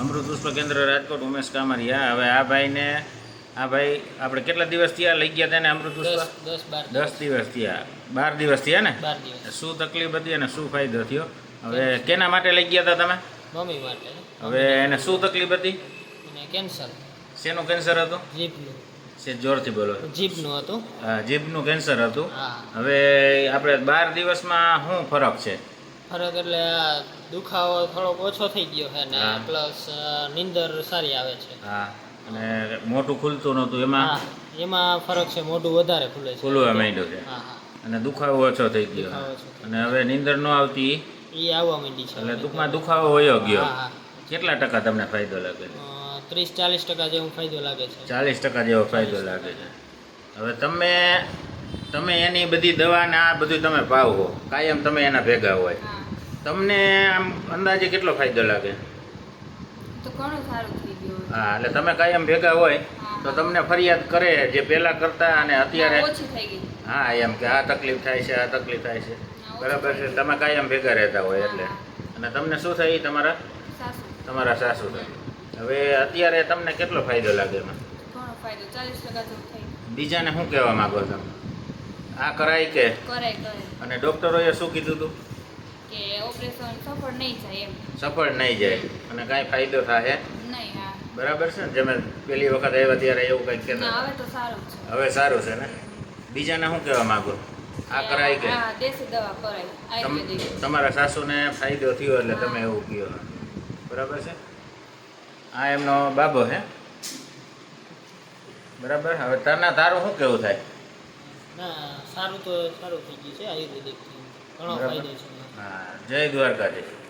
અમૃત પુષ્પ કેન્દ્ર રાજકોટ ઉમેશ કામરિયા. હવે આ ભાઈને આ ભાઈ આપણે કેટલા દિવસ થયા? લઈ ગયા તેને અમૃત પુષ્પ? દસ દિવસ. થયા. બાર દિવસ થયા ને? શું તકલીફ હતી અને શું ફાયદો થયો? હવે કેના માટે લઈ ગયા હતા તમે? મમ્મી માટે. હવે એને શું તકલીફ હતી? કેન્સર. શેનું કેન્સર હતું? જીભનું. છે જોરથી બોલો. જીભનું હતું. હા, જીભનું કેન્સર હતું. હવે આપણે બાર દિવસમાં શું ફરક છે? ફરક એટલે આ દુખાવો થોડોક ઓછો થઈ ગયો છે ને પ્લસ નીંદર સારી આવે છે. હા અને મોટું ખુલતું નહોતું એમાં? એમાં ફરક છે મોઢું વધારે ખુલે છે. ખુલવા માંડ્યું છે. હા હા. અને દુખાવો ઓછો થઈ ગયો. અને હવે નીંદર ન આવતી? એ આવવા માંડી છે. એટલે ટૂંકમાં દુખાવો વયો ગયો. કેટલા ટકા તમને ફાયદો લાગે છે? ત્રીસ ચાલીસ ટકા જેવો ફાયદો લાગે છે. ચાલીસ ટકા જેવો ફાયદો લાગે છે. હવે તમે તમે એની બધી દવા ને આ બધું તમે ભાવો કાયમ તમે એના ભેગા હોય. તમને આમ અંદાજે કેટલો ફાયદો લાગે? તો ઘણું સારું થઈ ગયું. હા એટલે તમે કાયમ ભેગા હોય તો તમને ફરિયાદ કરે જે પહેલા કરતા અને અત્યારે ઓછી થઈ ગઈ. હા એમ કે આ તકલીફ થાય છે આ તકલીફ થાય છે. બરાબર છે તમે કાયમ ભેગા રહેતા હોય એટલે. અને તમને શું થાય તમારા તમારા સાસુ થાય. હવે અત્યારે તમને કેટલો ફાયદો લાગે એમાં? બીજાને શું કહેવા માંગો તમે? આ કરાય કે? અને ડૉક્ટરોએ શું કીધું હતું ઓપરેશન સફળ નહીં જાય એમ. સફળ નહીં જાય. અને કાંઈ ફાયદો થાય નહીં હા. બરાબર છે ને? જેમ પેલી વખત આવ્યા ત્યારે એવું કંઈક કહેતા હવે તો સારું છે. હવે સારું છે ને? બીજાને શું કહેવા માંગો? આ કરાય કે? હા દેશી દવા કરાય. તમારા સાસુને ફાયદો થયો એટલે તમે એવું કહો. બરાબર છે? આ એમનો બાબો હે? બરાબર? હવે તારના તારું શું કેવું થાય? ના સારું તો સારું થઈ ગયું છે આયુર્વેદિક ઘણો ફાયદો છે. હા જય દ્વારકાધીશ.